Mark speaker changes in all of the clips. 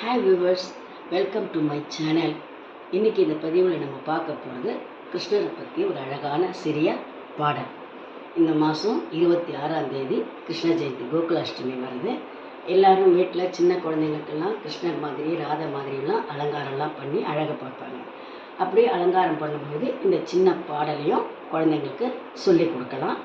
Speaker 1: Hi viewers welcome to my channel இன்றைக்கி இந்த பதிவில் நம்ம பார்க்க போகிறது கிருஷ்ணரை பற்றி ஒரு அழகான சிறிய பாடல். இந்த மாதம் இருபத்தி ஆறாம் தேதி கிருஷ்ண ஜெயந்தி கோகுலாஷ்டமி வருது. எல்லோரும் வீட்டில் சின்ன குழந்தைங்களுக்கெல்லாம் கிருஷ்ணர் மாதிரி ராதை மாதிரிலாம் அலங்காரம்லாம் பண்ணி அழகை பார்ப்பாங்க. அப்படியே அலங்காரம் பண்ணும்போது இந்த சின்ன பாடலையும் குழந்தைங்களுக்கு சொல்லி கொடுக்கலாம்.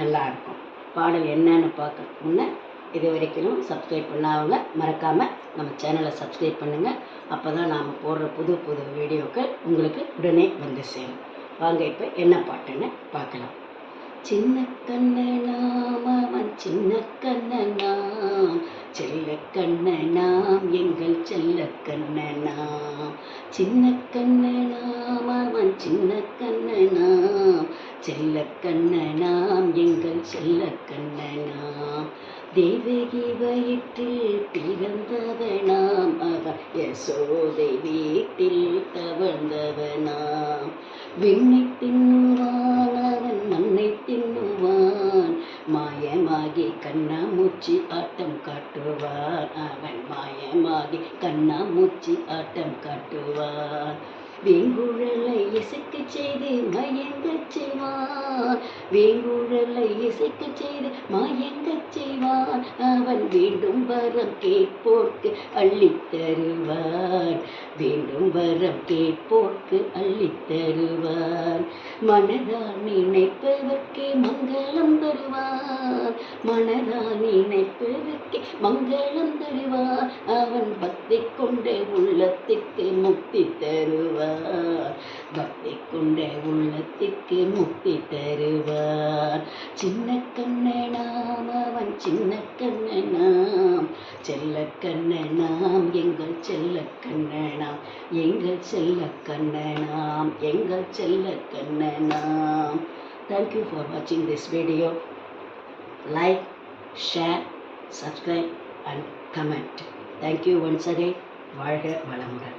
Speaker 1: நல்லா இருக்கும். பாடல் என்னன்னு பார்க்க முன்னே இது வரைக்கும் சப்ஸ்கிரைப் பண்ணாதவங்க மறக்காமல் நம்ம சேனலை சப்ஸ்கிரைப் பண்ணுங்கள் அப்போ தான் நாம் போடுற புது புது வீடியோக்கள் உங்களுக்கு உடனே வந்து சேரும். வாங்க இப்போ என்ன பாட்டுன்னு பார்க்கலாம். சின்ன கண்ணனாம் அவன் சின்ன கண்ணனாம் செல்ல கண்ணனாம் எங்கள் செல்ல கண்ணனாம் சின்ன கண்ணனாம் அவன் சின்ன கண்ணனாம் செல்ல கண்ணனாம் எங்கள் செல்ல கண்ணனாம் தேவகி வயிற்றில் பிறந்தவனாம் அவன் யசோதை வீட்டில் தவழ்ந்தவனாம். விண்ணை தின்னுவான் அவன் மண்ணை தின்னுவான் மாயமாகி கண்ணாமூச்சி ஆட்டம் காட்டுவான். அவன் மாயமாகி கண்ணாமூச்சி ஆட்டம் காட்டுவான். வெங்குழலை இசைக்கு செய்து மயங்கச் செய்வான் வேங்குழலை இசைக்கச் செய்து மயங்கச் செய்வான். அவன் வேண்டும் வரம் கேட்போர்க்கு அள்ளித்தருவான் வேண்டும் வரம் கேட்போர்க்கு அள்ளித்தருவான் மனதால் நினைப்பவர்க்கே மங்களம் தருவான் மனதால் நினைப்பவர்க்கே மங்களம் தருவான் அவன் பக்தி கொண்ட உள்ளத்திற்கு முக்தி தருவார். பக்தி கொண்ட உள்ளத்திற்கு முக்தி தருவார். சின்ன கண்ணனாம் அவன் சின்ன கண்ணனாம் செல்ல கண்ணனாம் எங்கள் செல்ல கண்ணனாம் எங்கள் செல்ல கண்ணனாம் எங்கள் செல்ல கண்ணனாம் தேங்க்யூ ஃபார் வாட்சிங் this video like share subscribe and comment thank you once again வாழ்க வளமுடன்